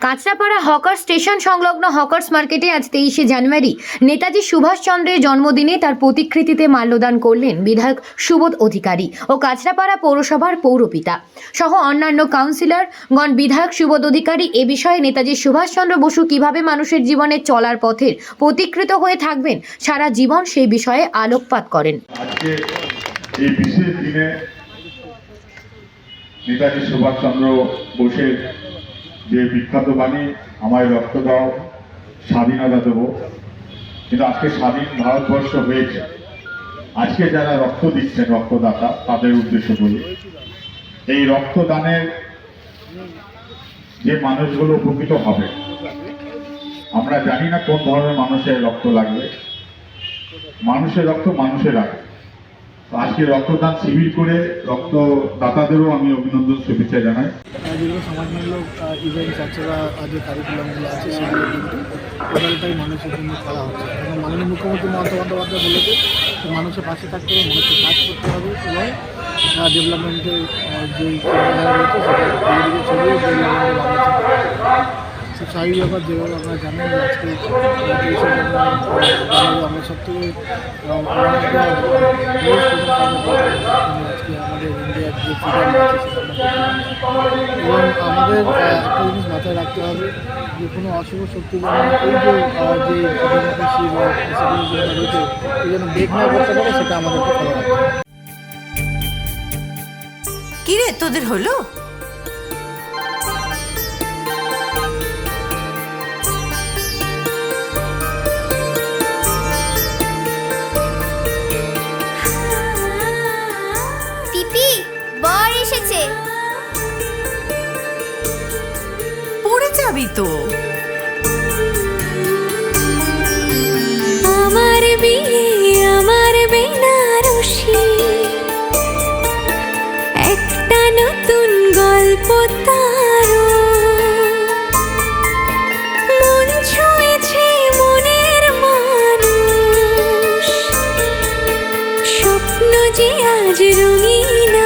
Kanchrapara hawker station সংলগ্ন hawkers মার্কেটে আজ তেইশে জানুয়ারি নেতাজি সুভাষচন্দ্রের জন্মদিনে তার প্রতিকৃতিতে মাল্যদান করলেন বিধায়ক সুবোধ অধিকারী ও কাঁচরাপাড়া পৌরসভার পৌরপিতা সহ অন্যান্য কাউন্সিলরগণ বিধায়ক সুবোধ অধিকারী। এ বিষয়ে নেতাজি সুভাষচন্দ্র বসু কীভাবে মানুষের জীবনে চলার পথের প্রতিকৃত হয়ে থাকবেন সারা জীবন সেই বিষয়ে আলোকপাত করেন। নেতাজি সুভাষচন্দ্র যে বিখ্যাত বাণী আমায় রক্ত দাও, স্বাধীনতা দেবো। কিন্তু আজকে স্বাধীন ভারতবর্ষ হয়েছে। আজকে যারা রক্ত দিচ্ছেন রক্তদাতা, তাদের উদ্দেশ্য বলি, এই রক্তদানের যে মানুষগুলো উপকৃত হবে, আমরা জানি না কোন ধরনের মানুষের রক্ত লাগবে। মানুষের রক্ত মানুষের তো আজকে রক্তদান শিবির করে রক্তদাতাদেরও আমি অভিনন্দন, শুভেচ্ছা জানাই। যেগুলো আছে সেগুলো কিন্তু মানুষের জন্য এবং মুখ্যমন্ত্রী মমতা বন্দ্যোপাধ্যায় বলেছে মানুষের পাশে থাকতে হবে মানুষের কাজ করতে হবে এবং ডেভেলপমেন্টের যে ডেভেলপমেন্টের স্বাভাবিক ব্যাপার যেভাবে আপনারা জানেন আজকে আমরা সব থেকে আজকে আমাদের ইন্ডিয়ার যে। এবং আমাদের একটা জিনিস মাথায় রাখতে হবে যে কোনো অশুভ শক্তি যেন রয়েছে এই যেন বেগ না করতে পারে সেটা আমাদেরকে ফলো রাখতে হবে কিরে তোদের হলো বর এসেছে। পড়ে যাবি তো। আমার বিয়ে আমার বেনারসি। একটা নতুন গল্প তার। মন ছুঁয়েছে মনের মানুষ। স্বপ্ন যে আজ রঙিন